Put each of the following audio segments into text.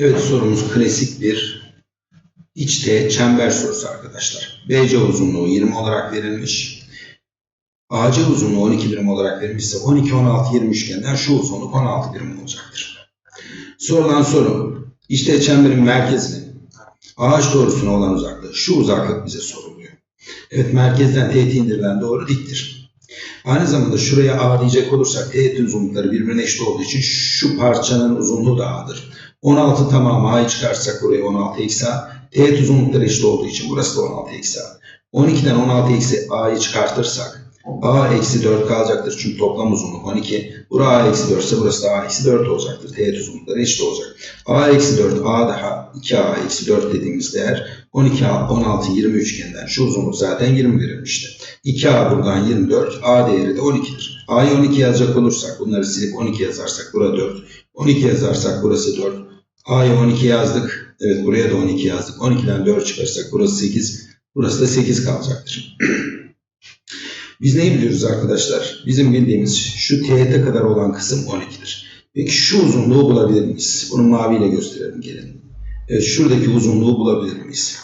Evet sorumuz klasik bir iç teğet çember sorusu arkadaşlar. BC uzunluğu 20 olarak verilmiş. AC uzunluğu 12 birim olarak verilmişse 12, 16, 20 üçgenden şu uzunluk 16 birim olacaktır. Sorulan soru teğet çemberin merkezinin ağaç doğrusuna olan uzaklığı. Şu uzaklık bize soruluyor. Evet merkezden teğet indirilen doğru diktir. Aynı zamanda şuraya A diyecek olursak teğet uzunlukları birbirine eşit olduğu için şu parçanın uzunluğu da A'dır. 16 tamamı A'yı çıkarsak buraya 16 eksi A. Teğet uzunlukları eşit olduğu için burası da 16 eksi A. 12'den 16 eksi A'yı çıkartırsak A eksi 4 kalacaktır çünkü toplam uzunluk 12. Burası A eksi 4 ise burası da A eksi 4 olacaktır. Teğet uzunlukları eşit olacak. A eksi 4 A daha 2A eksi 4 dediğimiz değer 12A 16 20 üçgeninden şu uzunluk zaten 20 verilmişti. 2A buradan 24 A değeri de 12'dir. A'yı 12 yazacak olursak bunları silip 12 yazarsak burada 4. 12 yazarsak burası 4. A'yı 12 yazdık. Evet buraya da 12 yazdık. 12'den 4 çıkarırsak burası 8. Burası da 8 kalacaktır. Biz neyi biliyoruz arkadaşlar? Bizim bildiğimiz şu teğete kadar olan kısım 12'dir. Peki şu uzunluğu bulabilir miyiz? Bunu maviyle gösterelim gelin. Evet şuradaki uzunluğu bulabilir miyiz?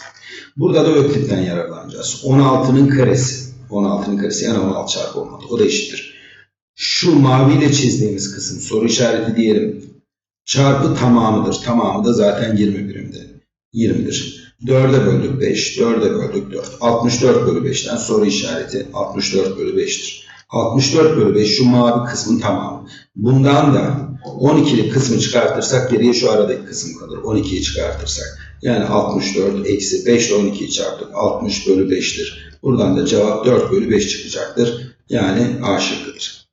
Burada da öklitten yararlanacağız. 16'nın karesi. 16'nın karesi yani 16 çarpı 16. O da eşittir. Şu maviyle çizdiğimiz kısım soru işareti diyelim. Çarpı tamamıdır. Tamamı da zaten 20 birimde. 20'dir. 4'e böldük 5, 4'e böldük 4. 64 bölü 5'ten soru işareti 64 bölü 5'tir. 64 bölü 5 şu mavi kısmın tamamı. Bundan da 12'lik kısmı çıkartırsak geriye şu aradaki kısım kalır. 12'yi çıkartırsak. Yani 64 eksi 5 ile 12'yi çarptık. 60 bölü 5'tir. Buradan da cevap 4 bölü 5 çıkacaktır. Yani A şıkkıdır.